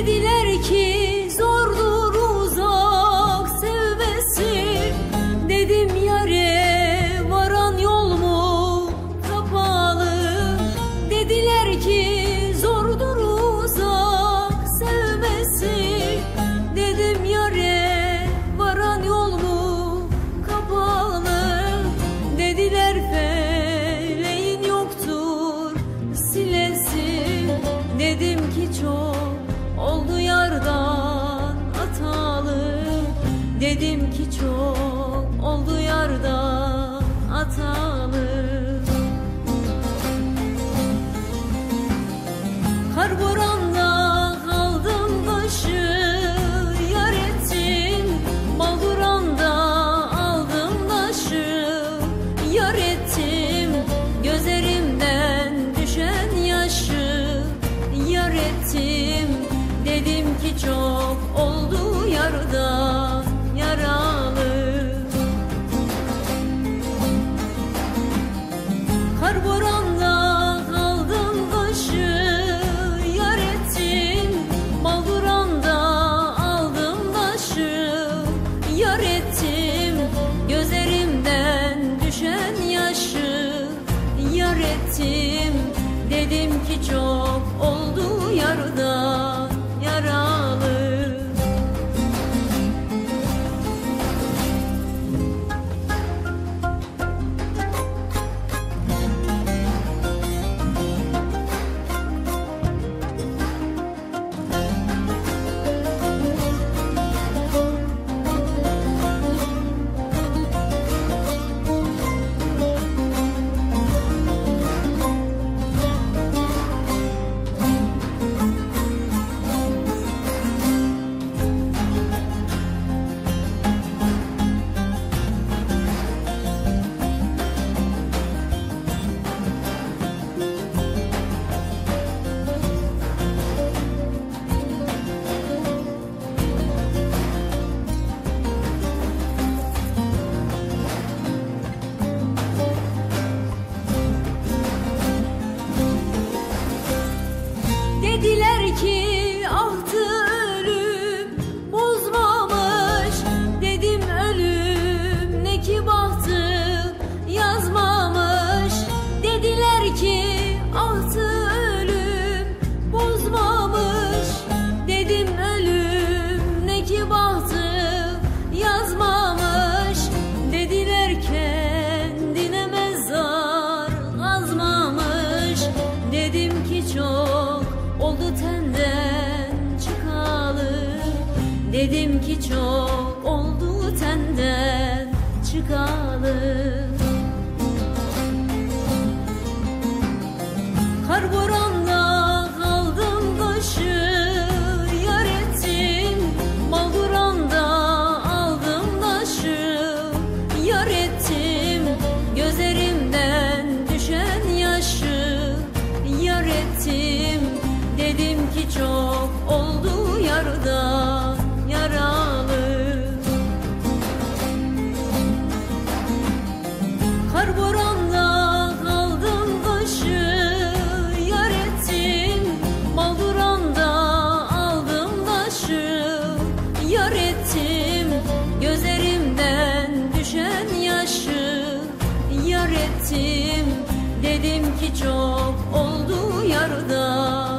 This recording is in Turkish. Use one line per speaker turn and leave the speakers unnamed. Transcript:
Dediler ki Dedim ki çok oldu yardan atalı Kar buranda kaldım Yar ettim mal aldım taşı Yar ettim. Gözlerimden düşen yaşı Yar ettim. Dedim ki çok oldu yardan. Dedim ki çok oldu tenden çıkalı. Karbora ettim. Dedim ki çok oldu yarıda.